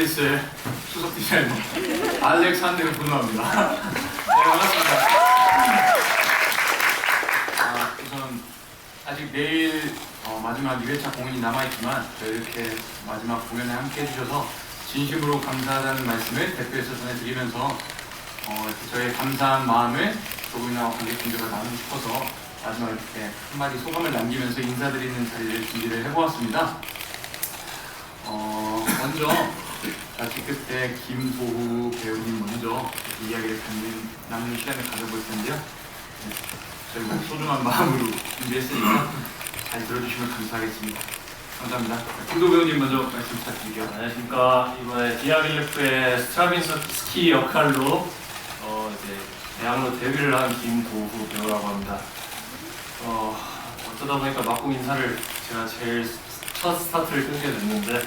앨리스의 수석 디자이너 알렉산드를 분노합니다. 네, 반갑습니다. 아, 우선 아직 내일 어, 마지막 2회차 공연이 남아있지만 이렇게 마지막 공연에 함께 해주셔서 진심으로 감사하다는 말씀을 대표해서 전해드리면서 어, 저의 감사한 마음을 조금이나마 관객분들과 나누고 싶어서 마지막 이렇게 한마디 소감을 남기면서 인사드리는 자리를 준비를 해보았습니다. 어, 먼저 자치 끝에 김보후 배우님 먼저 이야기를 나누는 시간을 가져볼 텐데요. 네, 저희 뭐 소중한 마음으로 준비했으니까 잘 들어주시면 감사하겠습니다. 감사합니다. 김도 배우님 먼저 말씀 부탁드릴게요. 안녕하십니까 이번에 디아길레프의 스트라빈스키 역할로 어, 이제 대학로 데뷔를 한 김도후 배우라고 합니다. 어, 어쩌다 보니까 막공 인사를 제가 제일 첫 스타트를 끊게 됐는데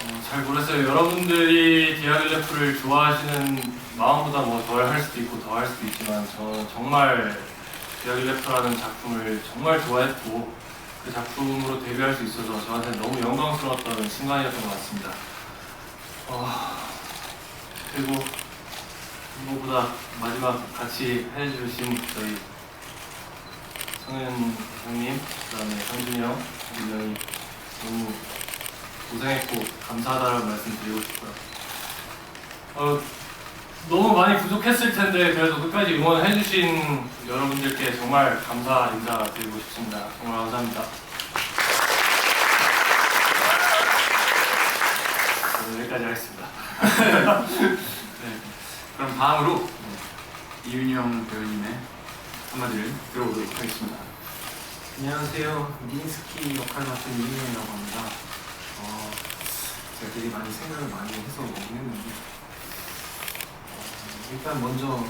어, 잘 모르겠어요. 여러분들이 디아길레프를 좋아하시는 마음보다 뭐 덜 할 수도 있고 더 할 수도 있지만 저는 정말 디아길레프라는 작품을 정말 좋아했고 그 작품으로 데뷔할 수 있어서 저한테 너무 영광스러웠던 순간이었던 것 같습니다. 어, 그리고 무엇보다 마지막 같이 해주신 저희 성현 형님, 그다음에 형준이 형, 형이 너무 고생했고 감사하다는 말씀 드리고 싶고요. 어, 너무 많이 부족했을 텐데 그래도 끝까지 응원해주신 여러분들께 정말 감사 인사 드리고 싶습니다. 정말 감사합니다. 네, 여기까지 하겠습니다. 네. 그럼 다음으로 네, 이윤영 배우님의 한마디를 들어보도록 하겠습니다. 안녕하세요. 미니스키 역할 맡은 이민현이라고 합니다. 어, 제가 되게 많이 생각을 많이 해서 오긴 했는데 어, 일단 먼저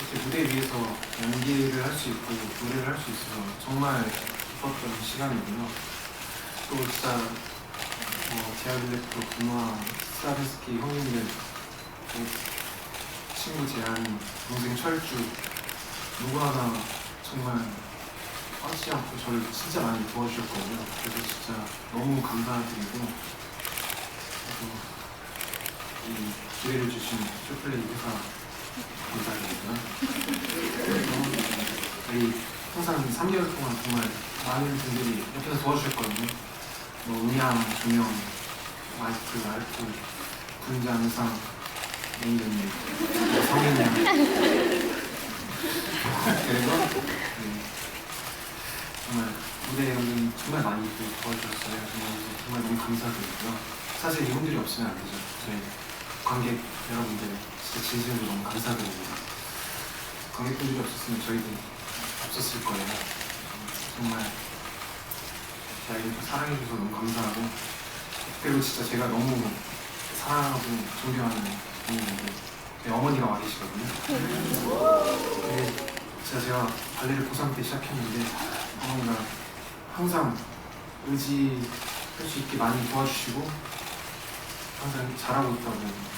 이렇게 무대 위에서 연기를 할 수 있고 노래를 할 수 있어서 정말 기뻤던 시간이고요. 또 진짜 어, 제아블랙도 근무한 스타비스키 형님들 또 친구 제한 동생 철주 누구 하나 정말 빠지지 않고 저를 진짜 많이 도와주셨거든요. 그래서 진짜 너무 감사드리고 그리고 이 기회를 주신 쇼플레이 회사 감사드리고요. 그리고 저희 항상 3개월 동안 정말 많은 분들이 옆에서 도와주셨거든요. 뭐 음향, 조명, 마이크, 라이프, 분장, 의상, 메이드님, 성인양 그래서 네, 정말 무대 연기 정말 많이 또 도와주셨어요. 정말, 정말 너무 감사드리고요. 사실 이분들이 없으면 안 되죠. 저희 관객 여러분들 진짜 진심으로 너무 감사드립니다. 관객분들이 없었으면 저희도 없었을 거예요. 정말 저희를 사랑해주셔서 너무 감사하고 그리고 진짜 제가 너무 사랑하고 존경하는 분인데 제 어머니가 와 계시거든요. 네, 진짜 제가 발레를 고3 때 시작했는데 어머니가 항상 의지할 수 있게 많이 도와주시고 항상 잘하고 있다고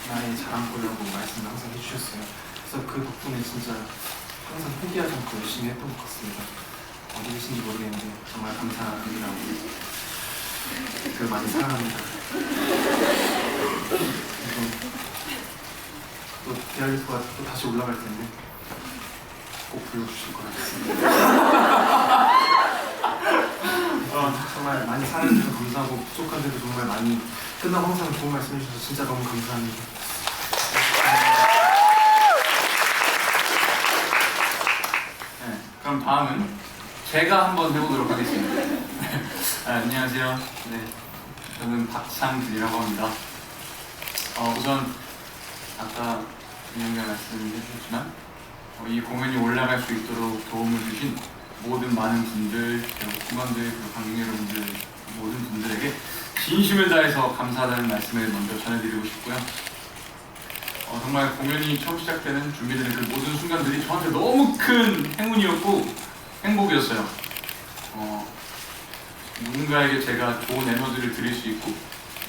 나의 자랑거리라고 말씀을 항상 해주셨어요. 그래서 그 덕분에 진짜 항상 포기하지 않고 열심히 했던 것 같습니다. 어디 계신지 모르겠는데 정말 감사드리라고 그 많이 사랑합니다. 그리고 또 디아리스가 또 다시 올라갈 텐데 꼭 불러주실 것 같습니다. 어, 정말 많이 사랑해주셔서 감사하고 부족한 데도 정말 많이 끝나고 항상 좋은 말씀 해주셔서 진짜 너무 감사합니다. 네, 그럼 다음은 제가 한번 해보도록 하겠습니다. 아, 안녕하세요. 네, 저는 박상준이라고 합니다. 어, 우선 아까 윤영가 말씀해 주셨지만 어, 이 공연이 올라갈 수 있도록 도움을 주신 모든 많은 분들, 그리고 팀원들, 관객 여러분들 모든 분들에게 진심을 다해서 감사하다는 말씀을 먼저 전해드리고 싶고요. 어, 정말 공연이 처음 시작되는 준비되는 그 모든 순간들이 저한테 너무 큰 행운이었고 행복이었어요. 어, 누군가에게 제가 좋은 에너지를 드릴 수 있고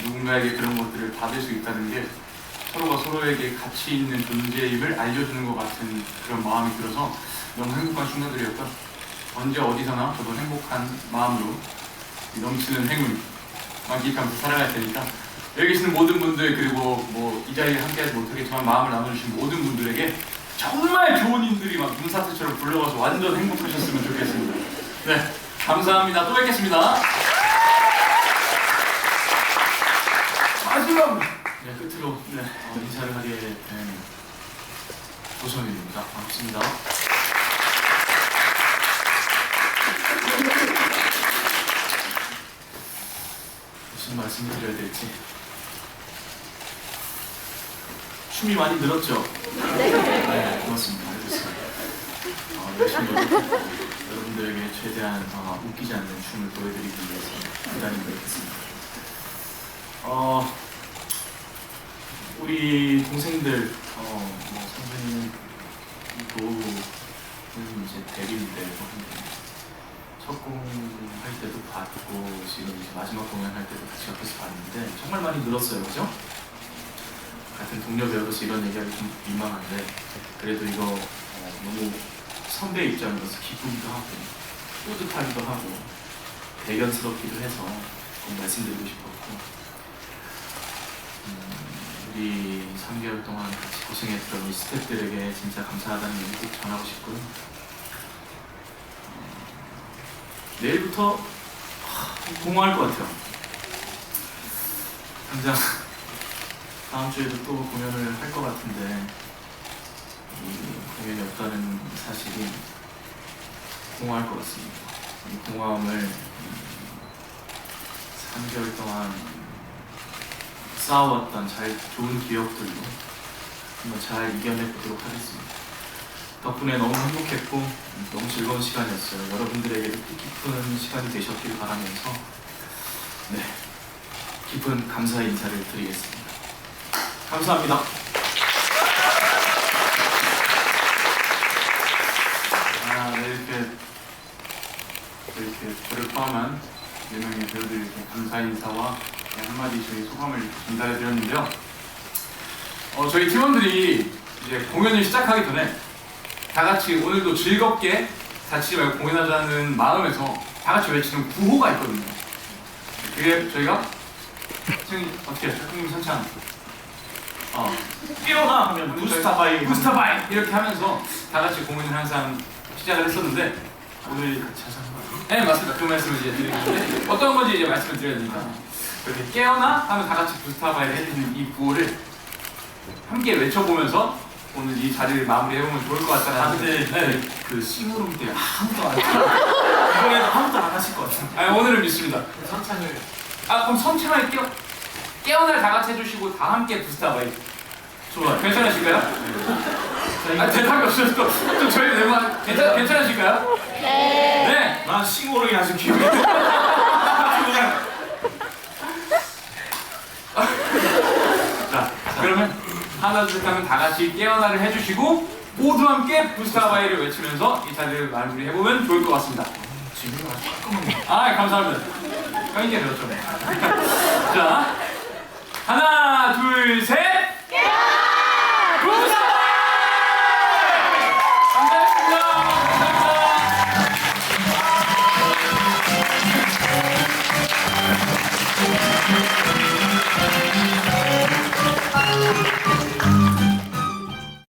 누군가에게 그런 것들을 받을 수 있다는 게 서로가 서로에게 가치 있는 존재임을 알려주는 것 같은 그런 마음이 들어서 너무 행복한 순간들이었고 언제 어디서나 저도 행복한 마음으로 이 넘치는 행운 만끽하면서 살아갈 테니까 여기 계시는 모든 분들 그리고 뭐 이 자리에 함께하지 못하겠지만 마음을 나눠주신 모든 분들에게 정말 좋은 인들이 막 눈사태처럼 불려가서 완전 행복하셨으면 좋겠습니다. 네, 감사합니다. 또 뵙겠습니다. 마지막 네, 끝으로 네, 어, 인사를 하게 된 조선일입니다. 반갑습니다. 무슨 말씀을 드려야 될지 춤이 많이 늘었죠? 네, 고맙습니다. 알겠습니다. 어, 열심히 여러분들에게 최대한 어, 웃기지 않는 춤을 보여드리기 위해서 대단히 노력했습니다. 어, 우리 동생들, 어, 뭐 선생님은 도우는 이제 데뷔인데 첫 공할 때도 봤고 지금 이제 마지막 공연할 때도 같이 옆에서 봤는데 정말 많이 늘었어요, 그죠? 같은 동료 배우로서 이런 얘기하기 좀 민망한데 그래도 이거 어, 너무 선배 입장으로서 기쁘기도 하고 뿌듯하기도 하고 대견스럽기도 해서 꼭 말씀드리고 싶었고 음, 우리 3개월 동안 같이 고생했던 우리 스태프들에게 진짜 감사하다는 얘기 꼭 전하고 싶고요 어, 내일부터 하, 공허할 것 같아요 당장 다음 주에도 또 공연을 할 것 같은데 이 공연이 없다는 사실이 공허할 것 같습니다. 이 공허함을 음, 3개월 동안 쌓아왔던 잘 좋은 기억들로 한번 잘 이겨내보도록 하겠습니다. 덕분에 너무 행복했고 음, 너무 즐거운 시간이었어요. 여러분들에게도 뜻깊은 시간이 되셨길 바라면서 네 깊은 감사의 인사를 드리겠습니다. 감사합니다. 아, 네, 저를 포함한 네 명의 배우들에게 감사의 인사와 네, 한마디 저희 소감을 전달해 드렸는데요. 어, 저희 팀원들이 이제 공연을 시작하기 전에 다 같이 오늘도 즐겁게 다치지 말고 공연하자는 마음에서 다 같이 외치는 구호가 있거든요. 그게 저희가 지금 어떻게 해요? 작품 선창. 어. 뛰어나 하면 부스타바이 부스타바이 이렇게 하면서 다 같이 공연을 항상 시작을 했었는데 오늘 같이 거예요. 네 맞습니다. 그 말씀을 이제 드리는데 어떤 건지 이제 말씀을 드려야 되니까 이렇게 깨어나 하면 다 같이 부스타바이를 해주는 이 구호를 함께 외쳐보면서 오늘 이 자리를 마무리해보면 좋을 것 같다는 아, 근데 네. 그 시무름 때 아무도 안 이번에도 아무도 안 하실 것 같은데 아니 오늘은 믿습니다. 선창을 아 그럼 선창을 깨어 깨어날 다 같이 해주시고 다 함께 부스타바이 좋아요 괜찮으실까요? 아 대답이 없어서 또, 또 저희 내만 괜찮 괜찮으실까요? 네. 네. 난 시무름이 아주 기분이 그냥 자 그러면 하나 둘셋 하면 다 같이 깨어나를 해주시고 모두 함께 부스타바이를 외치면서 이 자리를 마무리 해보면 좋을 것 같습니다. 지금 아주 깔끔하네 아 감사합니다. 형님께 배웠죠. 자 하나 둘 셋.